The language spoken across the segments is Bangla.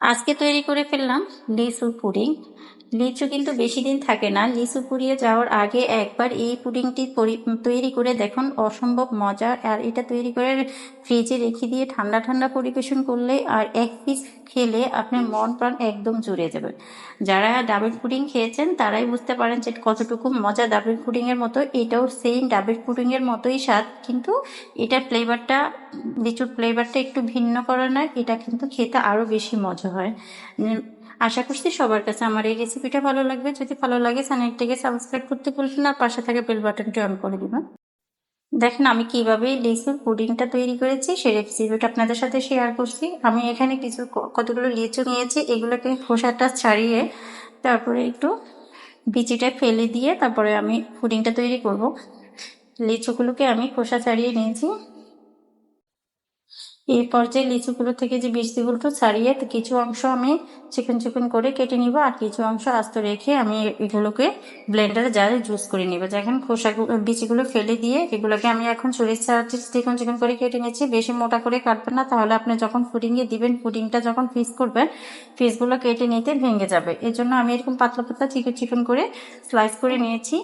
আজকে তৈরি করে ফেললাম লিচু পুডিং। লিচু কিন্তু বেশি দিন থাকে না। লিচু পুড়িয়ে যাওয়ার আগে একবার এই পুডিংটি তৈরি করে দেখুন, অসম্ভব মজা আর এটা তৈরি করে ফ্রিজে রেখে দিয়ে ঠান্ডা ঠান্ডা পরিবেশন করলে আর এক পিস খেলে আপনার মন প্রাণ একদম জুড়ে যাবে। যারা ডাবের পুডিং খেয়েছেন, তারাই বুঝতে পারেন যে কতটুকু মজা ডাবের পুডিংয়ের মতো। এটাও সেম ডাবের পুডিংয়ের মতোই স্বাদ, কিন্তু এটার ফ্লেভারটা লিচুর ফ্লেভারটা একটু ভিন্ন করে নয়, এটা কিন্তু খেতে আরও বেশি মজা হয়। আশা করছি সবার কাছে আমার এই রেসিপিটা ভালো লাগবে। যদি ভালো লাগে চ্যানেলটিকে সাবস্ক্রাইব করতে ভুলবেন আর পাশে থাকে বেল বাটনটি অন করে দিবেন। দেখেন, আমি কীভাবে লিচুর পুডিংটা তৈরি করেছি, সেই রেসিপিটা আপনাদের সাথে শেয়ার করছি। আমি এখানে কিছু কতগুলো লিচু নিয়েছি, এগুলোকে খোসাটা ছাড়িয়ে তারপরে একটু বিচিটা ফেলে দিয়ে তারপরে আমি পুডিংটা তৈরি করব। লিচুগুলোকে আমি খোসা ছাড়িয়ে নিয়েছি। এই পর্যায়ে লিচুগুলো থেকে যে বীজগুলো ছাড়িয়ে কিছু অংশ আমি চিকন চিকন করে কেটে নিব আর কিছু অংশ আস্ত রেখে আমি এগুলোকে ব্লেন্ডারে জারে জুস করে নিব। যখন খোসা বিচিগুলো ফেলে দিয়ে এগুলোকে আমি এখন চুরির সাহায্যে চিকন চিকন করে কেটে নিচ্ছি। বেশি মোটা করে কাটবেন না, তাহলে আপনি যখন ফুডিংয়ে দিবেন ফুডিংটা যখন ফিস করবেন ফিসগুলো কেটে নিতে ভেঙে যাবে। এর জন্য আমি এরকম পাতলা পাতলা চিকন চিকন করে স্লাইস করে নিয়েছি।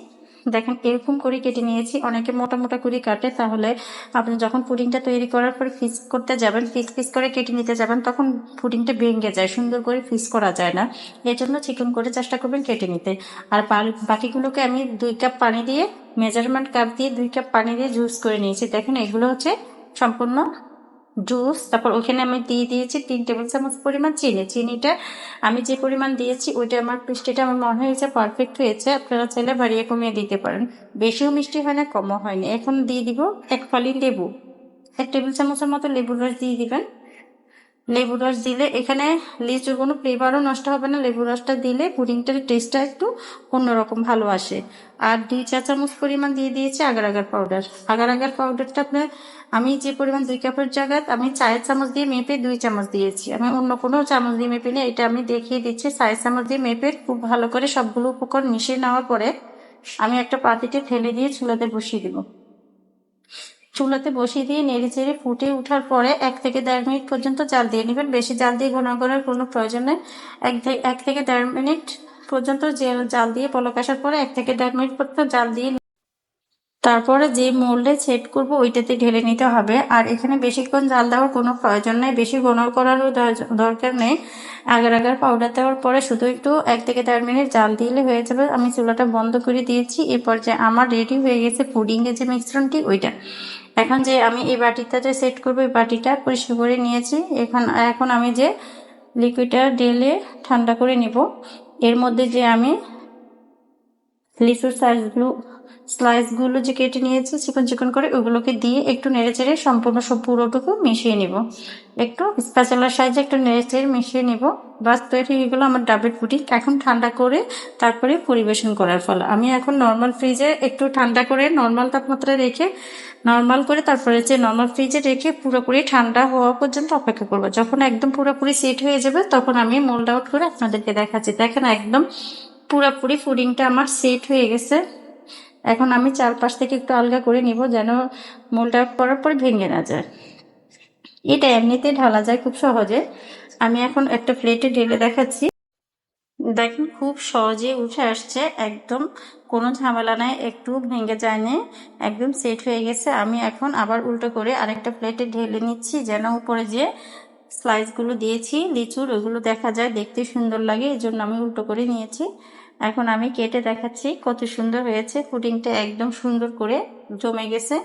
দেখেন, এরকম করে কেটে নিয়েছি। অনেকে মোটা মোটা করে কাটে, তাহলে আপনি যখন পুডিংটা তৈরি করার পর ফিস করতে যাবেন, ফিস ফিস করে কেটে নিতে যাবেন, তখন পুডিংটা ভেঙে যায়, সুন্দর করে ফিস করা যায় না। এর জন্য চিকন করে চেষ্টা করবেন কেটে নিতে। আর বাকিগুলোকে আমি দুই কাপ পানি দিয়ে, মেজারমেন্ট কাপ দিয়ে দুই কাপ পানি দিয়ে জুস করে নিয়েছি। দেখেন, এগুলো হচ্ছে সম্পূর্ণ জুস, তারপর ওখানে আমি দিয়ে দিয়েছি তিন টেবিল চামচ পরিমাণ চিনি। চিনিটা আমি যে পরিমাণ দিয়েছি ওইটা আমার মিষ্টিটা আমার মনে হয়েছে পারফেক্ট হয়েছে। আপনারা চাইলে বাড়িয়ে কমিয়ে দিতে পারেন। বেশিও মিষ্টি হয় না, কমও হয়নি এখন দিয়ে দিব এক ফালি লেবু। এক টেবিল চামচের মতো লেবুর রস দিয়ে দিবেন। লেবু রস দিলে এখানে লিচুর কোনো ফ্লেভারও নষ্ট হবে না। লেবু রসটা দিলে পুডিংটার টেস্টটা একটু অন্যরকম ভালো আসে। আর দুই চা চামচ পরিমাণ দিয়ে দিয়েছি agar agar powder agar agar পাউডারটা আপনার আমি যে পরিমাণ দুই কাপের জায়গায় আমি চায়ের চামচ দিয়ে মেপে দুই চামচ দিয়েছি। আমি অন্য কোনো চামচ দিয়ে মেপে নিয়ে এটা আমি দেখিয়ে দিচ্ছি। চায়ের চামচ দিয়ে মেপে খুব ভালো করে সবগুলো উপকরণ মিশিয়ে নেওয়ার পরে আমি একটা পাতিতে ঠেলে দিয়ে চুলাতে বসিয়ে দেবো। চুলাতে বসিয়ে দিয়ে নেড়ে চেড়ে ফুটে ওঠার পরে এক থেকে দেড় মিনিট পর্যন্ত জাল দিয়ে নেবেন। বেশি জাল দিয়ে ঘন করার কোনো প্রয়োজন নেই। এক থেকে দেড় মিনিট পর্যন্ত জাল দিয়ে পলক আসার পরে এক থেকে দেড় মিনিট পর্যন্ত জাল দিয়ে তারপরে যে মোল্ডে সেট করব ওইটাতে ঢেলে নিতে হবে। আর এখানে বেশিক্ষণ জাল দেওয়ার কোনো প্রয়োজন নেই। বেশি ঘন করারও দরকার নেই। আগার আগার পাউডার দেওয়ার পরে শুধু একটু এক থেকে দেড় মিনিট জাল দিলে হয়ে যাবে। আমি চুলাটা বন্ধ করে দিয়েছি। এরপর যে আমার রেডি হয়ে গেছে পুডিংয়ের যে মিশ্রণটি ওইটা। এখন যে আমি এই বাটিটা যে সেট করব, এই বাটিটা পরিষ্কার করে নিয়েছি। এখন এখন আমি যে লিকুইডটা ডেলে ঠান্ডা করে নিব, এর মধ্যে যে আমি লিচুর সাইজগুলো স্লাইসগুলো যে কেটে নিয়েছি, চিকন চিকন করে ওগুলোকে দিয়ে একটু নেড়ে চেড়ে সম্পূর্ণ সব পুরোটুকু মিশিয়ে নিব। একটু স্পেশালার সাইজে একটু নেড়ে চেড়ে মিশিয়ে নিব। বাস তৈরি হয়ে গেলো আমার ডাবের পুটি। এখন ঠান্ডা করে তারপরে পরিবেশন করার ফল। আমি এখন নর্মাল ফ্রিজে একটু ঠান্ডা করে নর্মাল তাপমাত্রায় রেখে নর্মাল করে তারপরে যে নর্মাল ফ্রিজে রেখে পুরোপুরি ঠান্ডা হওয়া পর্যন্ত অপেক্ষা করব। যখন একদম পুরোপুরি সেট হয়ে যাবে, তখন আমি মোল্ড আউট করে আপনাদেরকে দেখাচ্ছি। দেখেন একদম পুরোপুরি ফুডিংটা আমার সেট হয়ে গেছে। এখন আমি চারপাশ থেকে একটু আলগা করে নিব যেন মোলটা করার পরে ভেঙে না যায়। এটা এমনিতে ঢালা যায় খুব সহজে। আমি এখন একটা প্লেটে ঢেলে দেখাচ্ছি। দেখুন খুব সহজে উঠে আসছে। একদম কোনো ঝামেলা নাই, একটু ভেঙে যায়নি। একদম সেট হয়ে গেছে। আমি এখন আবার উল্টো করে আরেকটা প্লেটে ঢেলে নিচ্ছি যেন উপরে যে স্লাইসগুলো দিয়েছি, লিচুর, ওগুলো দেখা যায়। দেখতে সুন্দর লাগে এই জন্য আমি উল্টো করে নিয়েছি। এখন আমি কেটে দেখাচ্ছি কত সুন্দর হয়েছে। পুডিংটা একদম সুন্দর করে জমে গেছে।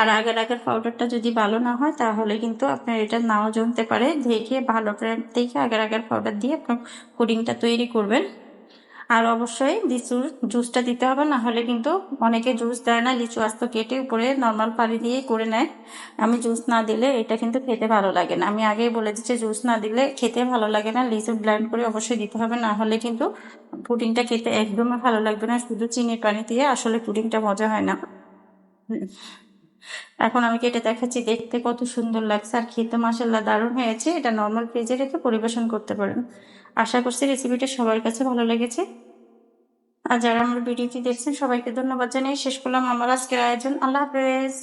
আর আগের আগের পাউডারটা যদি ভালো না হয়, তাহলে কিন্তু আপনার এটা নাও জমতে পারে। দেখে ভালো দেখে আগের আগের পাউডার দিয়ে আপনার পুডিংটা তৈরি করবেন। আর অবশ্যই লিচুর জুসটা দিতে হবে না হলে কিন্তু অনেকে জুস দেয় না, লিচু আস্ত কেটে উপরে নর্মাল পানি দিয়ে করে নেয়। আমি জুস না দিলে এটা কিন্তু খেতে ভালো লাগে না। আমি আগেই বলে দিচ্ছি জুস না দিলে খেতে ভালো লাগে না। লিচু ব্ল্যান্ড করে অবশ্যই দিতে হবে না হলে কিন্তু পুডিংটা খেতে একদমই ভালো লাগবে না। শুধু চিনির পানি দিয়ে আসলে পুডিংটা মজা হয় না। এখন আমি কেটে দেখাচ্ছি, দেখতে কত সুন্দর লাগছে। আর খেতে মাসাল্লাহ দারুণ হয়েছে। এটা নর্মাল ফ্রিজে রেখে পরিবেশন করতে পারেন। আশা করছি রেসিপিটা সবার কাছে ভালো লেগেছে। আর যারা আমার ভিডিওটি দেখছেন, সবাইকে ধন্যবাদ জানিয়ে শেষ করলাম আমার আজকের আয়োজন। আল্লাহ হাফেজ।